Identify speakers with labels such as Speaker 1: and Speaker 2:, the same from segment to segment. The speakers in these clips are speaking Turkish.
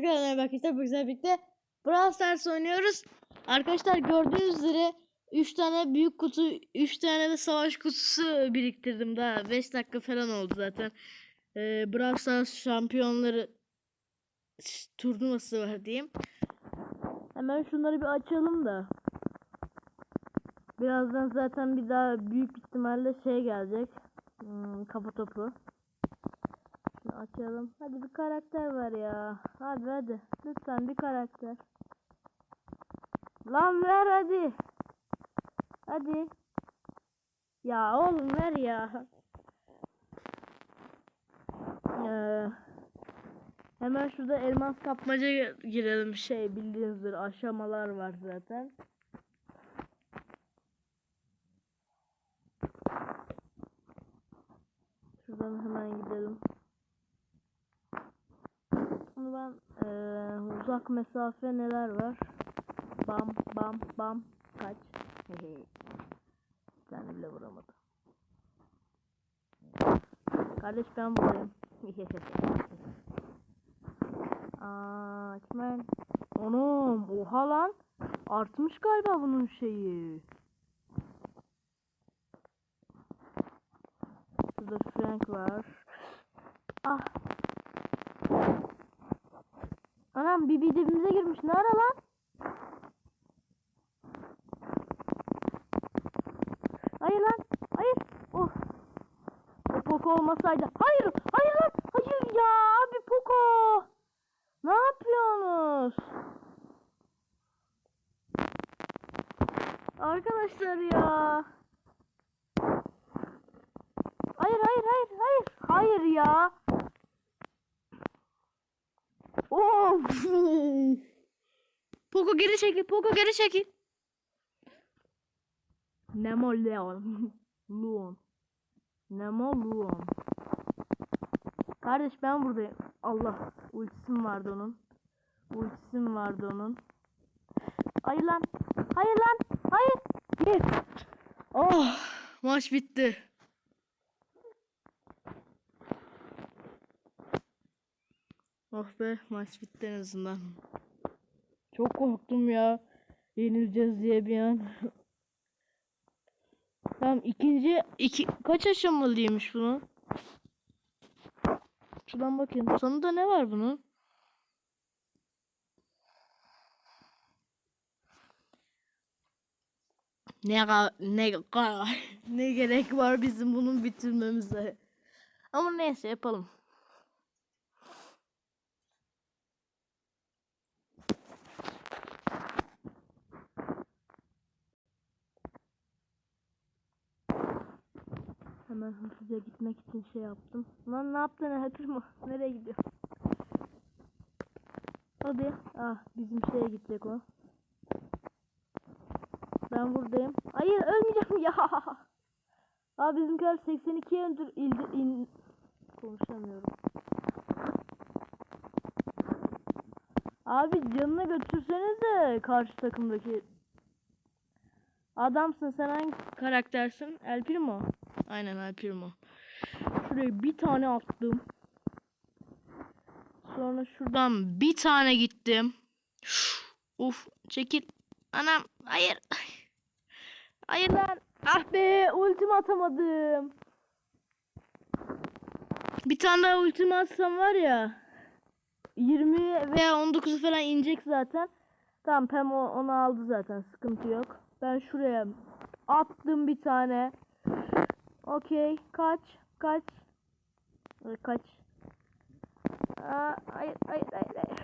Speaker 1: Tekrardan merhaba arkadaşlar. Bu güzel birlikte Brawl Stars oynuyoruz. Arkadaşlar gördüğünüz üzere 3 tane büyük kutu, 3 tane de savaş kutusu biriktirdim daha. 5 dakika falan oldu zaten. Ee, Brawl Stars şampiyonları turnuvası var diyeyim. Hemen şunları bir açalım da. Birazdan zaten bir daha büyük ihtimalle şey gelecek. Hmm, kafa topu. Açalım. Hadi bir karakter var ya. Hadi hadi. Lütfen bir karakter. Lan ver hadi. Hadi. Ya oğlum ver ya. Ee, hemen şurada elmas kapmaca girelim. Şey bildiğinizdir aşamalar var zaten. Şuradan hemen gidelim. Bunu ben eee, uzak mesafe neler var? Bam bam bam kaç. Bir tane bile vuramadım. Kardeş ben buradayım. Kimen? Onum, oha lan. Artmış galiba bunun şeyi. Şurada Frank var. Ah. Anam Bibi dibimize girmiş. Ne ara lan? Hayır lan. Hayır. Oh. O Poco olmasaydı. Hayır. Hayır lan. Hayır ya abi Poco. Ne yapıyorsunuz? Arkadaşlar ya. Hayır hayır hayır hayır. Hayır ya. Of. Poco geri çekil. Poco geri çekil. Nemo Leon. Luon. Nemo Luon. Kardeş ben buradayım. Allah. Ultisim vardı onun. Ultisim vardı onun. Hayır lan. Hayır lan. Hayır. Gir. Oh. Maç bitti. Oh be maç bitti en azından. Çok korktum ya. Yenileceğiz diye bir an. tamam ikinci iki kaç aşamalıymış bunun? Şuradan bakayım. Sonunda ne var bunun? Ne ne ne gerek var bizim bunun bitirmemize? Ama neyse yapalım. Hemen hızlıca gitmek için şey yaptım. Lan ne yaptın Hacker mı? Nereye gidiyor? Hadi. Ah bizim şeye gidecek o. Ben buradayım. Hayır ölmeyeceğim ya. Aa bizimkiler 82'ye öndür ildi in konuşamıyorum. Abi canına götürsenize karşı takımdaki. Adamsın sen hangi karaktersin? El Primo. Aynen Primo. Şuraya bir tane attım. Sonra şuradan bir tane gittim. Uf çekil. Anam hayır. Hayır lan. Ah be ultim atamadım. Bir tane daha ultim atsam var ya. 20 veya 19'u falan inecek zaten. Tamam Pem onu aldı zaten sıkıntı yok. Ben şuraya attım bir tane. Okey kaç kaç. Kaç. Aa, hayır hayır hayır hayır.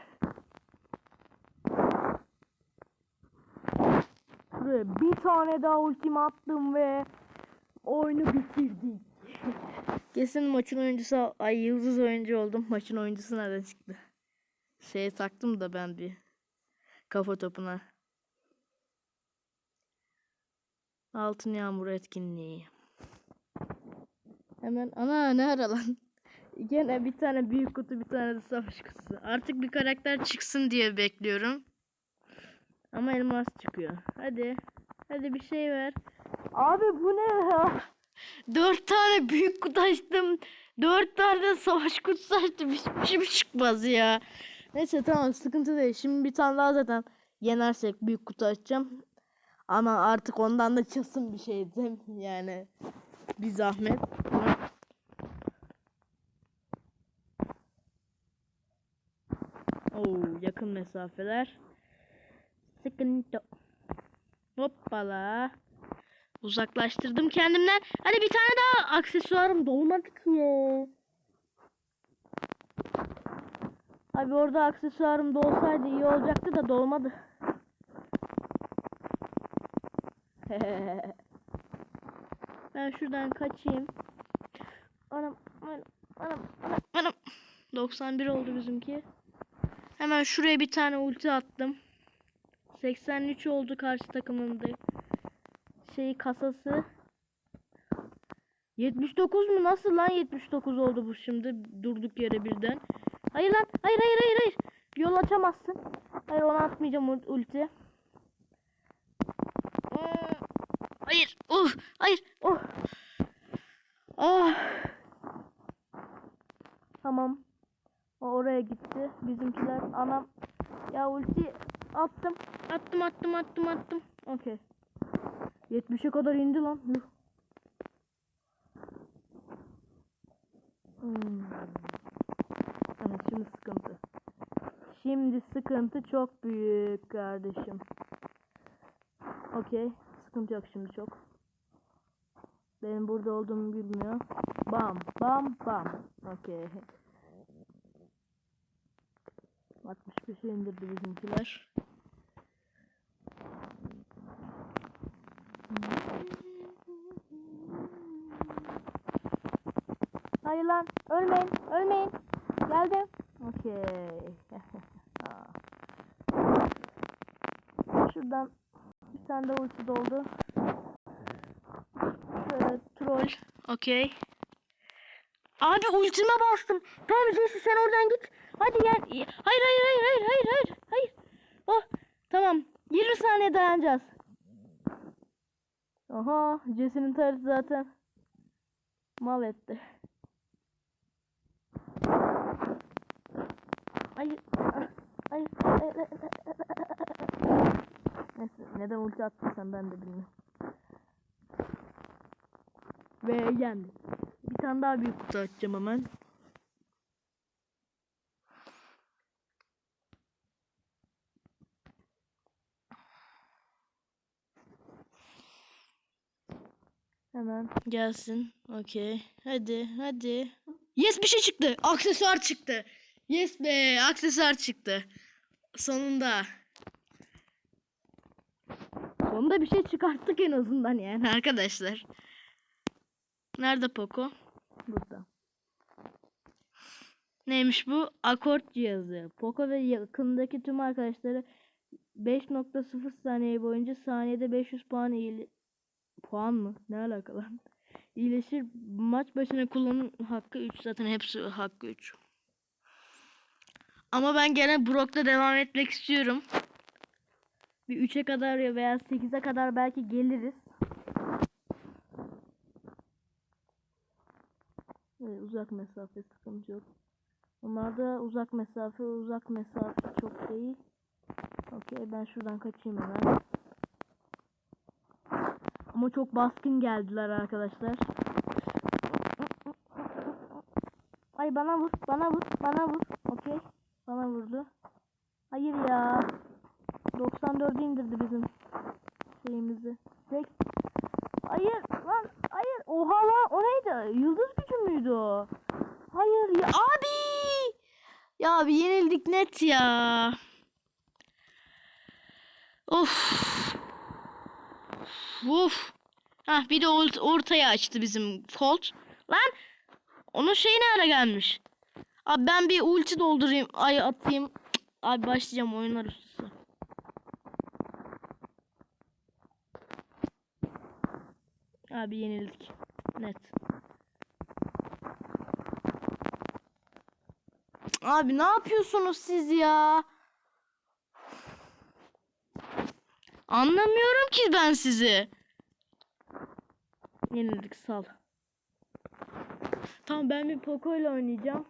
Speaker 1: Şuraya bir tane daha ultimi attım ve oyunu bitirdik. Kesin maçın oyuncusu ay yıldız oyuncu oldum. Maçın oyuncusu nereden çıktı? Şeye taktım da ben bir kafa topuna. Altın yağmur etkinliği. Hemen ana ne ara lan? Gene bir tane büyük kutu bir tane de savaş kutusu. Artık bir karakter çıksın diye bekliyorum. Ama elmas çıkıyor. Hadi. Hadi bir şey ver. Abi bu ne ya? Dört tane büyük kutu açtım. Dört tane savaş kutusu açtım. Hiçbir şey çıkmaz ya. Neyse tamam sıkıntı değil. Şimdi bir tane daha zaten yenersek büyük kutu açacağım. Ama artık ondan da çasın bir şeydi. Yani bir zahmet. Oo, yakın mesafeler. Sıkıntı. Hoppala. Uzaklaştırdım kendimden. Hadi bir tane daha aksesuarım dolmadı ki. Abi orada aksesuarım da olsaydı iyi olacaktı da dolmadı. ben şuradan kaçayım. Anam, anam, anam, anam, anam. 91 oldu bizimki. Hemen şuraya bir tane ulti attım. 83 oldu karşı takımın da şey kasası. 79 mu? Nasıl lan 79 oldu bu şimdi durduk yere birden. Hayır lan. Hayır hayır hayır hayır. Yol açamazsın. Hayır onu atmayacağım ul- ulti. Hmm, Hayır. Oh, hayır. Oh. Ah. Tamam. O oraya gitti. Bizimkiler anam. Ya ulti attım. Attım attım attım attım. Okey. 70'e kadar indi lan. Yuh. Hmm. Evet şimdi sıkıntı. Şimdi sıkıntı çok büyük kardeşim. Okey. Sıkıntı yok şimdi çok. Benim burada olduğumu bilmiyor. Bam bam bam. Okey. 65'e indirdi bizimkiler. Hayır lan ölmeyin ölmeyin. Geldim. Okey. Şuradan bir tane de ulti doldu. Şöyle troll. Okey. Abi ultime bastım. Tamam Jesse sen oradan git. Hadi gel. Hayır hayır hayır hayır hayır hayır. Hayır. Oh tamam. 20 saniye dayanacağız. Aha Jesse'nin tarihı zaten mal etti. Hayır. ah, Hayır. hayır, hayır, hayır. Neyse neden ulti attıysan ben de bilmiyorum. Ve yendim. Bir tane daha büyük kutu açacağım hemen. Hemen gelsin. Okey. Hadi hadi. Yes bir şey çıktı. Aksesuar çıktı. Yes be aksesuar çıktı. Sonunda. Sonunda bir şey çıkarttık en azından yani arkadaşlar. Nerede Poco? Burada. Neymiş bu? Akort cihazı. Poco ve yakındaki tüm arkadaşları 5.0 saniye boyunca saniyede 500 puan iyile... Puan mı? Ne alaka lan? İyileşir. Maç başına kullanım hakkı 3. Zaten hepsi hakkı 3. Ama ben gene Brock'la devam etmek istiyorum. Bir 3'e kadar ya veya 8'e kadar belki geliriz. Evet, uzak mesafe sıkıntı yok. Onlarda uzak mesafe, uzak mesafe çok değil. Okey ben şuradan kaçayım hemen. Ama çok baskın geldiler arkadaşlar. Ay bana vur, bana vur, bana vur. Okey. Bana vurdu. Hayır ya. 94'e indirdi bizim şeyimizi. Tek. Hayır lan, hayır. Oha lan, o neydi? Yıldız gücü müydü o? Hayır ya abi. Ya abi yenildik net ya. Of. Uf. Hah bir de ort- ortaya açtı bizim Colt. Lan onun şeyi ne ara gelmiş? Abi ben bir ulti doldurayım. Ay atayım. Abi başlayacağım oyunlar ustası. Abi yenildik. Net. Abi ne yapıyorsunuz siz ya? Anlamıyorum ki ben sizi. Yenildik sal. Tamam ben bir Poco ile oynayacağım.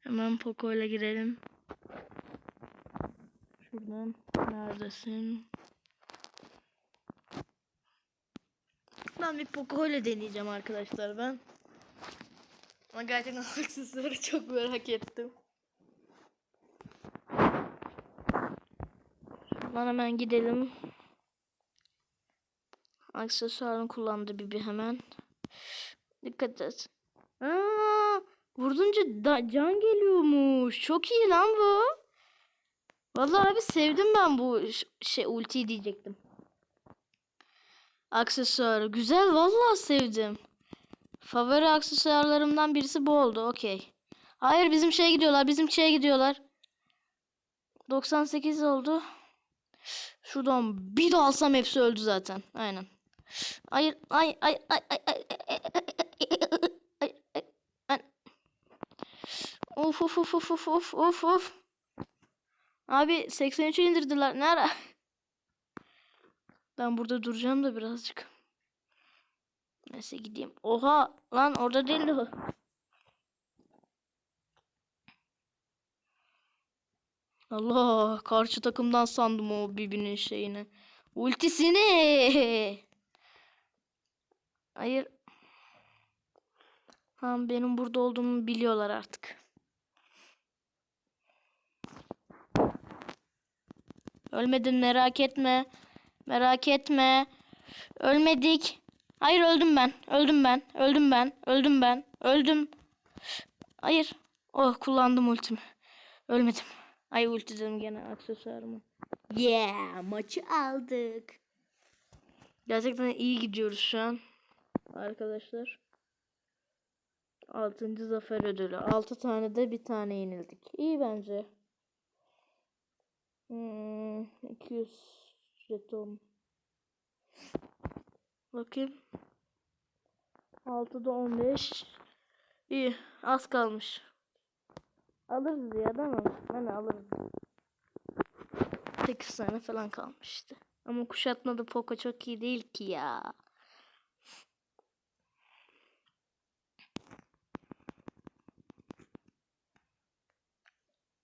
Speaker 1: Hemen Poco ile girelim. Şuradan. Neredesin? Ben bir Poco deneyeceğim arkadaşlar ben. Ama gerçekten aksesuarı çok merak ettim. Şuradan hemen gidelim. Aksesuarını kullandı Bibi hemen. Dikkat et. Aa, vurdunca can geliyormuş. Çok iyi lan bu. Vallahi abi sevdim ben bu şey ultiyi diyecektim. Aksesuarı güzel vallahi sevdim. Favori aksesuarlarımdan birisi bu oldu. Okey. Hayır bizim şeye gidiyorlar. Bizim şeye gidiyorlar. 98 oldu. Şuradan bir de alsam hepsi öldü zaten. Aynen. Hayır, ay ay ay ay ay ay ay ay ay of of of of. Abi 83'e indirdiler. Ne ara? Ben burada duracağım da birazcık. Neyse gideyim. Oha lan orada değil o. Allah karşı takımdan sandım o birbirinin şeyini. Ultisini. Hayır. Tamam benim burada olduğumu biliyorlar artık. Ölmedin merak etme. Merak etme. Ölmedik. Hayır öldüm ben. Öldüm ben. Öldüm ben. Öldüm ben. Öldüm. Hayır. Oh kullandım ultimi. Ölmedim. Ay ulti dedim gene aksesuarımı. Yeah maçı aldık. Gerçekten iyi gidiyoruz şu an. Arkadaşlar. Altıncı zafer ödülü. Altı tane de bir tane yenildik. İyi bence. Hmm, 200 jeton. Bakayım. 6'da 15. İyi. Az kalmış. Alırız ya değil mi? Hani alırız. 8 tane falan kalmıştı. Ama kuşatmada Poco çok iyi değil ki ya.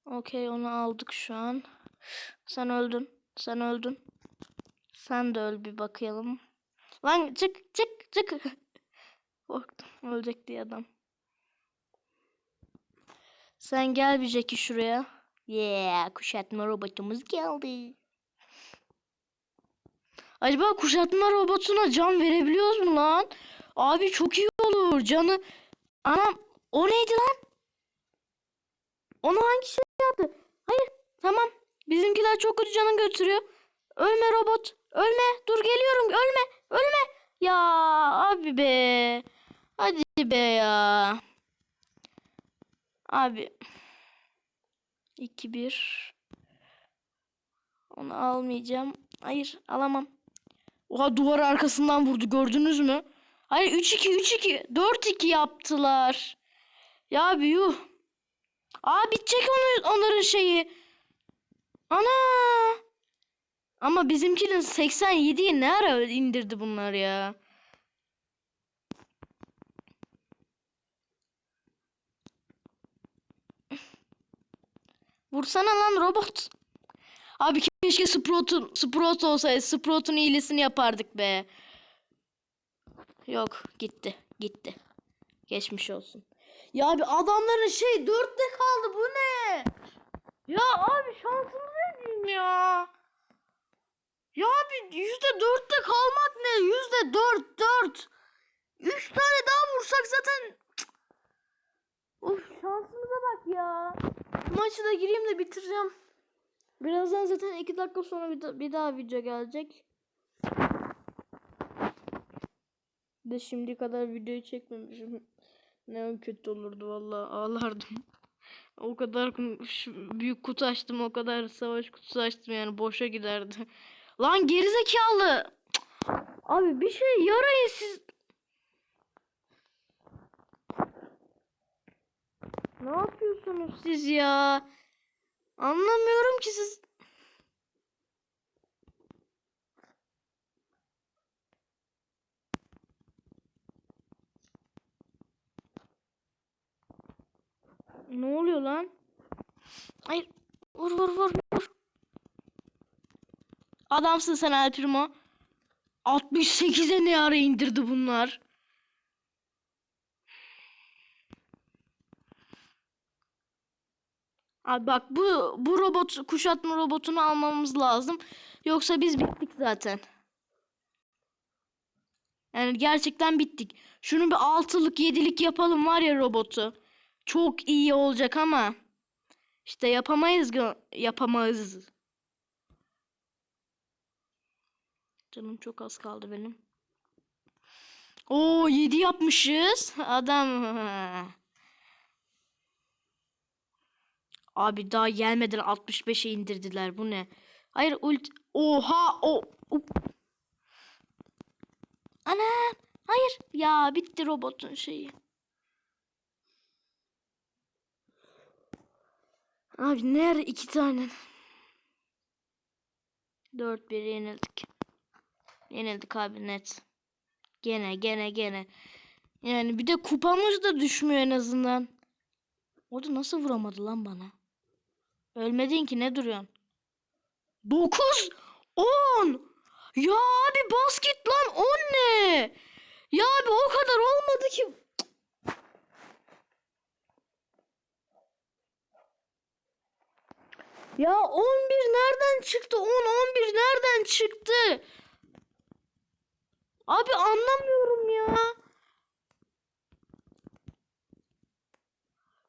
Speaker 1: Okey onu aldık şu an. Sen öldün. Sen öldün. Sen de öl bir bakayım. Lan çık çık çık. Korktum. Ölecek diye adam. Sen gel bir Jackie şuraya. Yeah, kuşatma robotumuz geldi. Acaba kuşatma robotuna can verebiliyoruz mu lan? Abi çok iyi olur. Canı... Anam o neydi lan? Onu hangi şey yaptı? Hayır tamam. Bizimkiler çok kötü canın götürüyor. Ölme robot. Ölme. Dur geliyorum. Ölme. Ölme. Ya abi be. Hadi be ya. Abi. 2-1. Onu almayacağım. Hayır alamam. Oha duvar arkasından vurdu gördünüz mü? Hayır 3-2 3-2 4-2 yaptılar. Ya yuh. Aa bitecek onu, onların şeyi. Ana. Ama bizimkinin 87'yi ne ara indirdi bunlar ya? Vursana lan robot. Abi keşke Sprout'un Sprout olsaydı. Sprout'un iyilesini yapardık be. Yok gitti. Gitti. Geçmiş olsun. Ya abi adamların şey dörtte kaldı. Bu ne? Ya abi şansımız? Ya abi yüzde dörtte kalmak ne? Yüzde dört dört. Üç tane daha vursak zaten... Of şansımıza bak ya. Maçı da gireyim de bitireceğim. Birazdan zaten iki dakika sonra bir, da- bir daha video gelecek. De şimdi kadar videoyu çekmemişim. Ne kötü olurdu vallahi ağlardım. O kadar büyük kutu açtım, o kadar savaş kutusu açtım yani boşa giderdi. Lan gerizekalı. Abi bir şey yarayın siz. Ne yapıyorsunuz siz ya? Anlamıyorum ki siz. Ne oluyor lan? Hayır. Vur vur vur vur. Adamsın sen El Primo. 68'e ne ara indirdi bunlar? Abi bak bu bu robot kuşatma robotunu almamız lazım. Yoksa biz bittik zaten. Yani gerçekten bittik. Şunu bir altılık yedilik yapalım var ya robotu. Çok iyi olacak ama işte yapamayız yapamayız. Canım çok az kaldı benim. Oo 7 yapmışız. Adam. Abi daha gelmeden 65'e indirdiler. Bu ne? Hayır ult. Oha o. o- Ana. Hayır. Ya bitti robotun şeyi. Abi nerede iki tane? 4-1 yenildik. Yenildik abi net. Gene gene gene. Yani bir de kupamız da düşmüyor en azından. O da nasıl vuramadı lan bana? Ölmedin ki ne duruyorsun? 9 10 Ya abi basket lan 10 ne? Ya abi o kadar olmadı ki. Ya 11 nereden çıktı? 10 11 nereden çıktı? Abi anlamıyorum ya.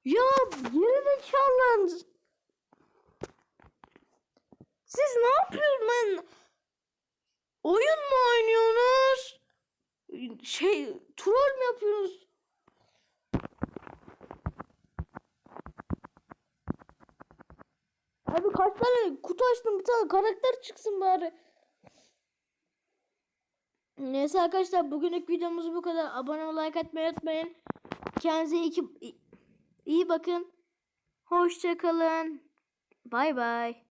Speaker 1: Ya gerizekalı. Siz ne yapıyorsunuz? Oyun mu oynuyorsunuz? Şey, troll mü yapıyorsunuz? Abi kaç tane kutu açtım bir tane karakter çıksın bari. Neyse arkadaşlar bugünlük videomuz bu kadar. Abone ol, like atmayı unutmayın. Kendinize iyi, iyi bakın. Hoşça kalın. Bay bay.